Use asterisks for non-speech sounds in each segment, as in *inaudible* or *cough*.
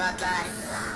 Bye bye.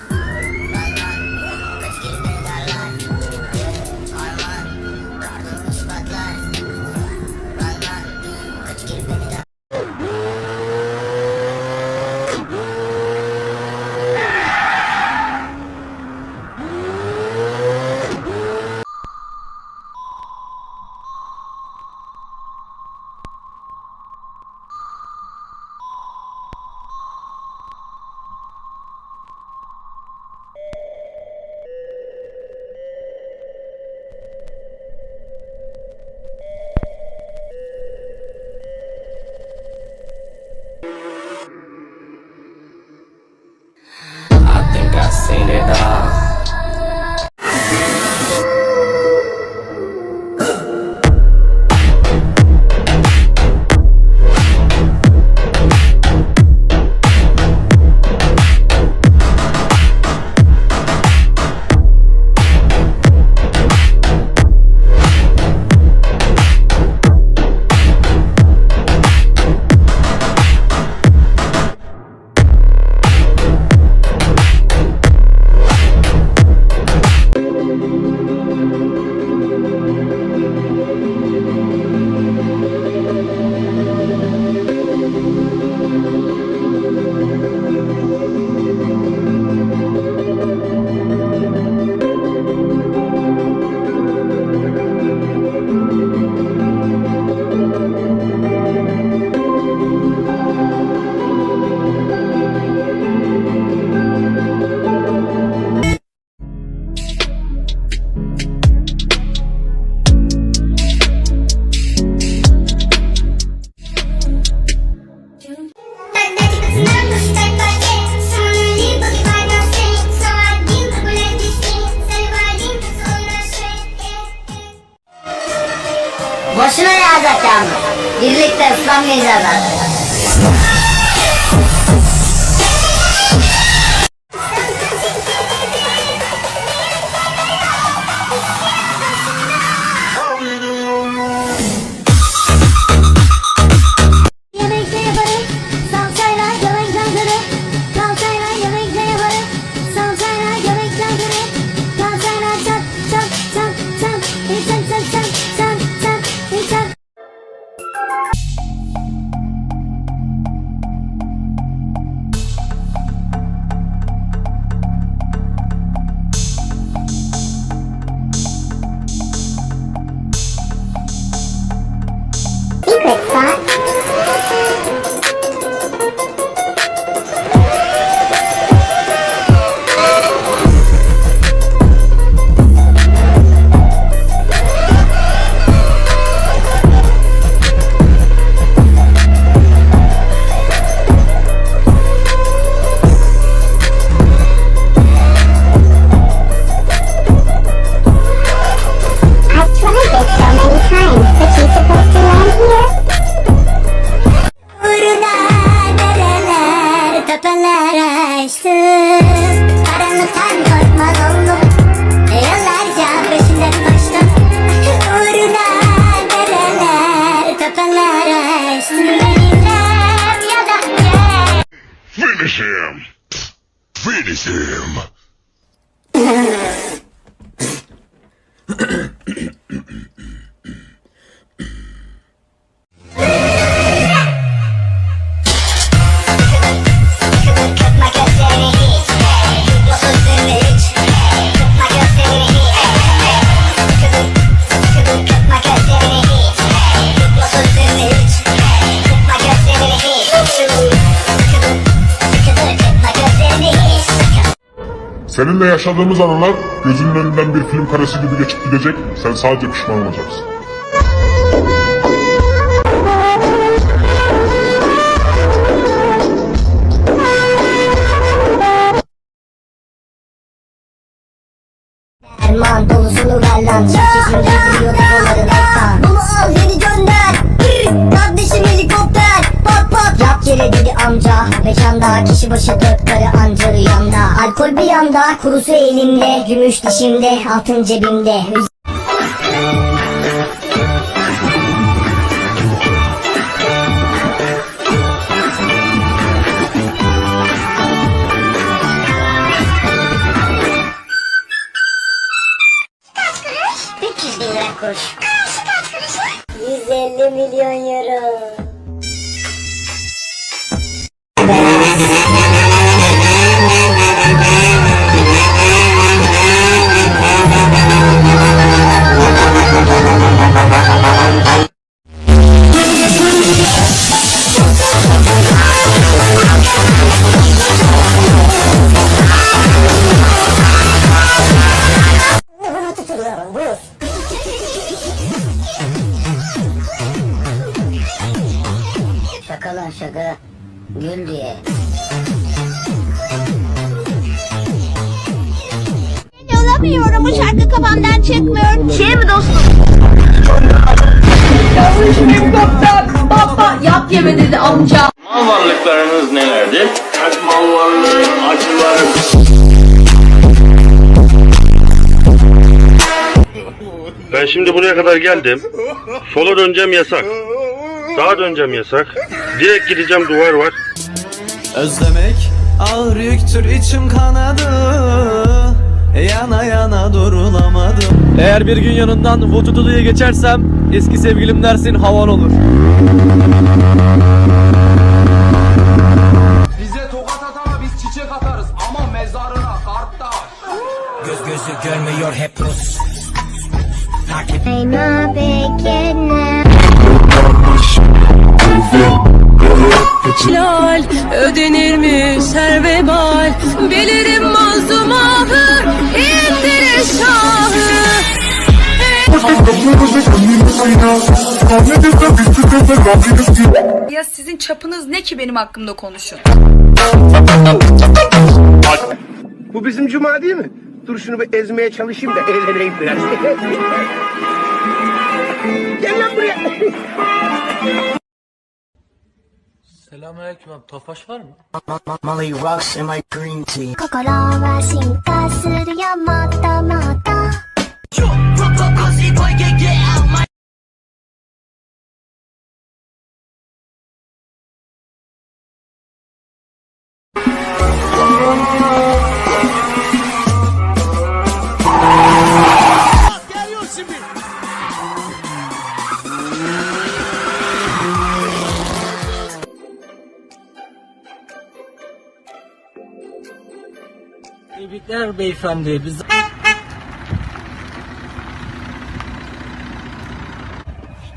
icazat yalnız. Birlikte ıslanmayacağız artık. Jam. Seninle yaşadığımız anılar gözünün önünden bir film karesi gibi geçip gidecek, sen sadece pişman olacaksın. Yanda kurusu elimde Gümüş dişimde altın cebimde Şaka lan şaka Gül diye Olamıyorum bu şarkı kafamdan çıkmıyor. Şey mi dostum? Yap yeme dedi amca. Mal varlıklarınız nelerdir? Mal varlığı, acılarım. Ben şimdi buraya kadar geldim. Sola döneceğim yasak. Sağa döneceğim yasak. Direkt gideceğim duvar var. Özlemek ağır yüktür içim kanadı Yana yana durulamadım Eğer bir gün yanından Vututulu'ya geçersem Eski sevgilim dersin havan olur Bize tokat atana biz çiçek atarız ama mezarına karttaş. Göz gözü görmüyor hep Rus Lal ödenirmiş her vebal. Bilirim mazlum ahı indirir şahı. Ya sizin çapınız ne ki benim hakkımda konuşun? Bu bizim cuma değil mi? Dur şunu bir ezmeye çalışayım da eğleneyim biraz. *laughs* Gel lan buraya. Selamünaleyküm abi Tofaş var mı? 心は進化するよもっともっと Tebrikler beyefendi biz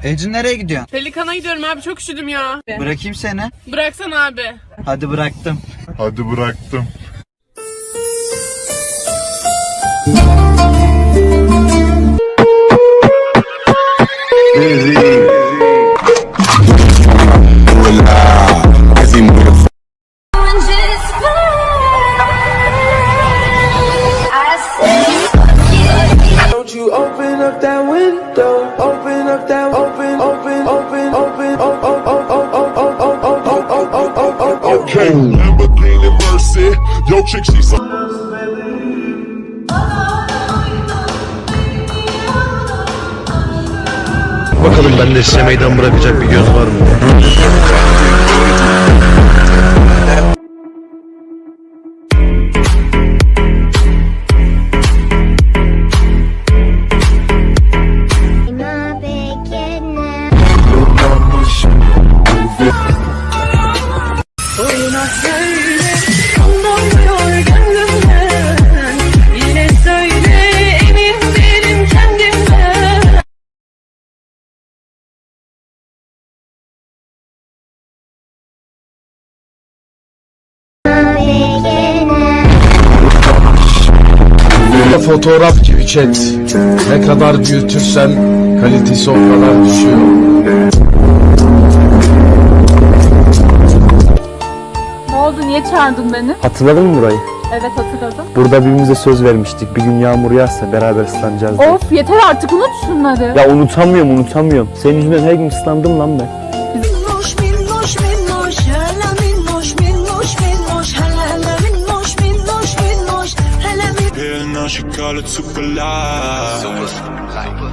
Ecin nereye gidiyorsun? Pelikan'a gidiyorum abi çok üşüdüm ya. Bırakayım seni. Bıraksana abi. Hadi bıraktım. Hadi bıraktım. *laughs* Okay, Lamborghini Mercy. Yo, chick, she's so. Bakalım bende size meydan bırakacak bir göz var mı? Fotoğraf gibi chat. Ne kadar büyütürsen kalitesi o kadar düşüyor. Ne oldu niye çağırdın beni? Hatırladın mı burayı? Evet hatırladım. Burada birbirimize söz vermiştik bir gün yağmur yağsa beraber ıslanacağız diye. Of yeter artık unut şunları. Ya unutamıyorum unutamıyorum Senin yüzünden her gün ıslandım lan ben now she call it super light.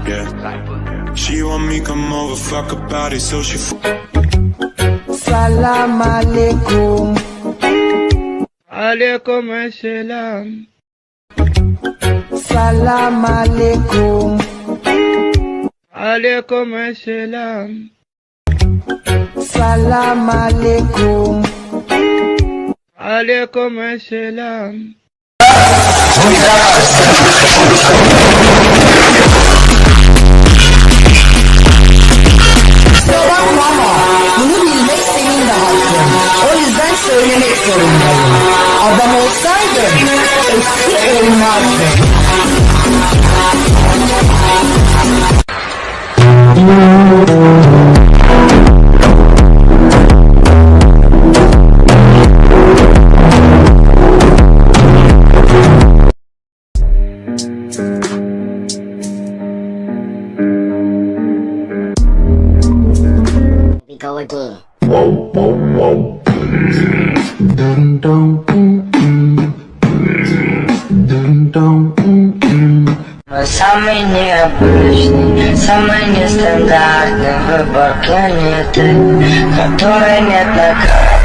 Yeah. She want me come over, fuck her body, so she. F- Salam alaikum. Aleyküm selam. Salam alaikum. Aleyküm selam. Salam alaikum. Aleyküm selam. We go again. Самый необычный, самый нестандартный выбор планеты, которой нет на карте.